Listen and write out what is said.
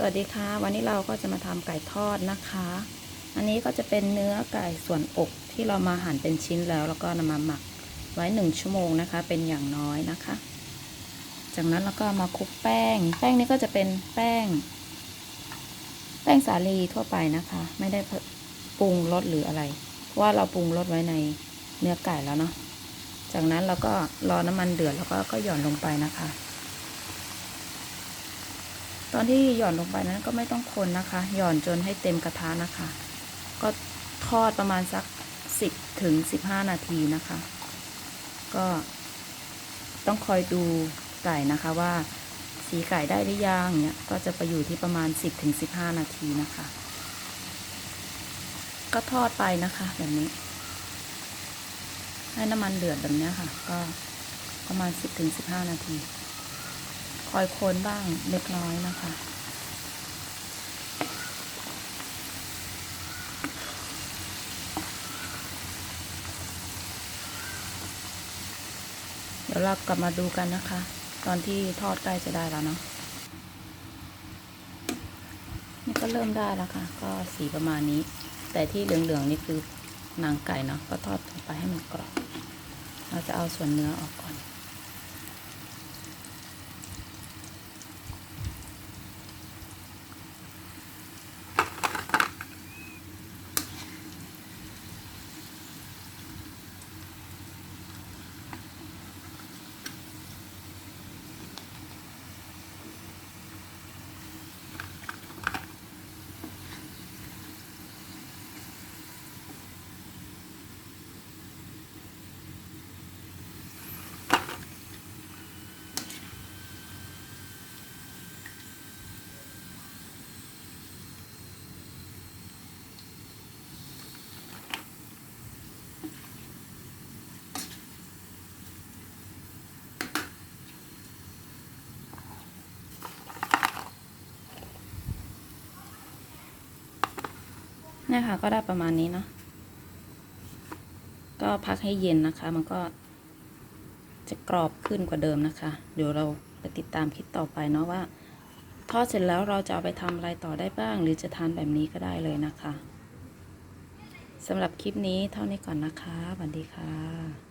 สวัสดีค่ะ วันนี้เราก็จะมาทำไก่ทอดนะคะ อันนี้ก็จะเป็นเนื้อไก่ส่วนอกที่เรามาหั่นเป็นชิ้นแล้ว แล้วก็นำมาหมักไว้หนึ่งชั่วโมงนะคะ เป็นอย่างน้อยนะคะ จากนั้นเราก็มาคลุกแป้ง แป้งนี้ก็จะเป็นแป้ง แป้งสาลีทั่วไปนะคะ ไม่ได้ปรุงรสหรืออะไร เพราะว่าเราปรุงรสไว้ในเนื้อไก่แล้วเนาะจากนั้นเราก็รอน้ำมันเดือดแล้วก็ก็หย่อนลงไปนะคะ ตอนที่หย่อนลงไปนั้นก็ไม่ต้องคนนะคะ หย่อนจนให้เต็มกระทะนะคะ ก็ทอดประมาณสัก 10ถึง15 นาทีนะคะ ก็ต้องคอยดูไก่นะคะว่าสีไก่ได้หรือยังเนี่ยก็จะไปอยู่ที่ประมาณ 10ถึง15 นาทีนะคะ ก็ทอดไปนะคะแบบนี้ ให้น้ำมันเดือดแบบนี้ค่ะ ก็ประมาณ 10ถึง15 นาที อยโคนบ้างเล็กน้อยนะคะ เดี๋ยวเรากลับมาดูกันนะคะ ตอนที่ทอดใกล้จะได้แล้วเนาะนี่ก็เริ่มได้แล้วค่ะ ก็สีประมาณนี้ แต่ที่เหลืองๆนี่คือนังไก่เนาะก็ทอดไปให้มันกรอบเราจะเอาส่วนเนื้อออกก่อน เนี่ยค่ะก็ได้ประมาณนี้เนาะก็พักให้เย็นนะคะ มันก็จะกรอบขึ้นกว่าเดิมนะคะ เดี๋ยวเราไปติดตามคลิปต่อไปเนาะว่า ทอดเสร็จแล้วเราจะเอาไปทำอะไรต่อได้บ้าง หรือจะทานแบบนี้ก็ได้เลยนะคะสำหรับคลิปนี้เท่านี้ก่อนนะคะสวัสดีค่ะ